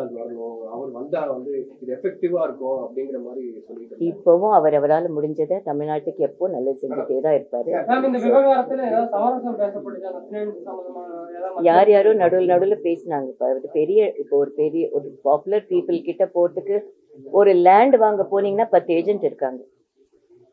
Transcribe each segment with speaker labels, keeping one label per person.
Speaker 1: ரஜினிகாந்த் வரணும். அவர் வந்தா வந்து இது எஃபெக்டிவா இருக்கும் அப்படிங்கிற மாதிரி சொல்லிட்டு.
Speaker 2: இப்போவும் அவர் அவரால் முடிஞ்சதை தமிழ்நாட்டுக்கு எப்போ நல்லது செஞ்சுட்டே தான் இருப்பாரு. யார் யாரோ நடுவில் நடுவில் பேசினாங்க. இப்போ ஒரு பெரிய இப்போ ஒரு பெரிய ஒரு பாப்புலர் பீப்புள் கிட்ட போறதுக்கு ஒரு லேண்ட் வாங்க போனீங்கன்னா பத்து ஏஜென்ட் இருக்காங்க.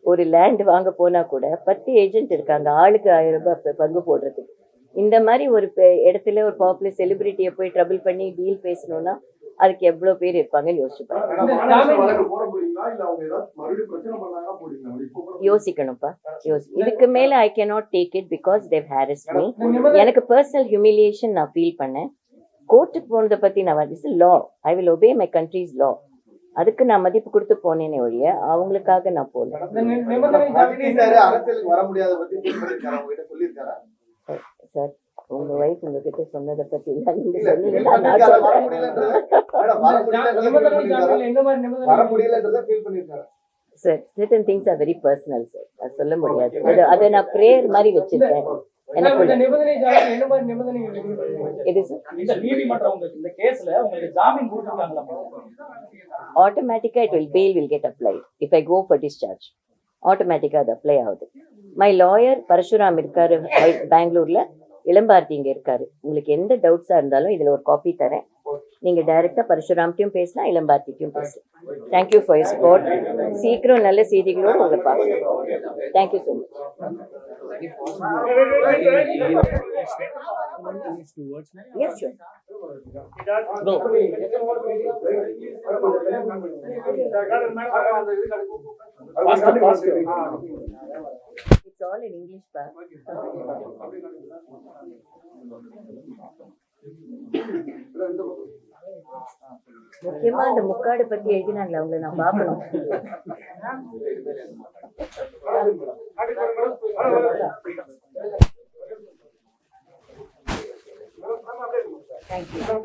Speaker 2: ஒரு லேண்ட் வாங்க போனா கூட பத்து ஏஜென்ட் இருக்காங்க. ஆளுக்கு ஆயிரம் ரூபாய் பங்கு போடுறதுக்கு. இந்த மாதிரி ஒரு இடத்துல ஒரு பாப்புலர் செலிபிரிட்டியை போய் ட்ரபிள் பண்ணி டீல் பேசணும்னா அதுக்கு எவ்வளோ பேர் இருப்பாங்கன்னு யோசிச்சு பாருங்க.
Speaker 3: மேடம், மகாராஷ்டிரா வழக்கு போட போறீங்களா இல்ல அவங்க ஏதாவது மறுபடியும் பிரச்சனை பண்ணாங்கன்னா போடுவீங்களா? இப்போ கூட
Speaker 2: யோசிக்கணும்ப்பா யோசி இதுக்கு மேல I cannot take it because they harass me எனக்கு பர்சனல் ஹியூமிலியேஷன் நான் ஃபீல் பண்ணேன். கோர்ட்டுக்கு போனதை பத்தி நான் this law I will obey my country's law அதுக்கு நான் மதிப்பு கொடுத்து போனேனே ஒழிய அவங்களுக்காக நான்
Speaker 3: ரஜினி சார்
Speaker 2: உங்க வைஃப் உங்ககிட்ட சொன்னதை பத்தி நீங்க சொன்னீங்கன்னா sir things are very personal sir அது சொல்ல முடியாது. அது அதை நான் ப்ரேயர் மாதிரி வச்சிருக்கேன். ஆட்டோமேட்டிக்கா it will bail will get applied. If I go for discharge ஆட்டோமேட்டிக்கா அது அப்ளை ஆகுது. மை லாயர் பரசுராம் இருக்காரு பெங்களூர்ல. இளம்பாரதி இங்கே இருக்காரு. உங்களுக்கு எந்த டவுட்ஸாக இருந்தாலும் இதில் ஒரு காப்பி தரேன். நீங்கள் டைரெக்டாக பரசுராம்கிட்டயும் பேசலாம் இளம்பாரதிக்கும் பேசலாம். தேங்க்யூ ஃபார் யூர் சப்போர்ட் சீக்கிரம் நல்ல செய்திகளோடு உங்களை பார்க்கலாம் thank you so much yes sure it's all in English பா முக்கியமா அந்த முக்காடு பத்தி எழுதினாங்களே அவங்களை நான் பார்க்கணும். தேங்க்யூ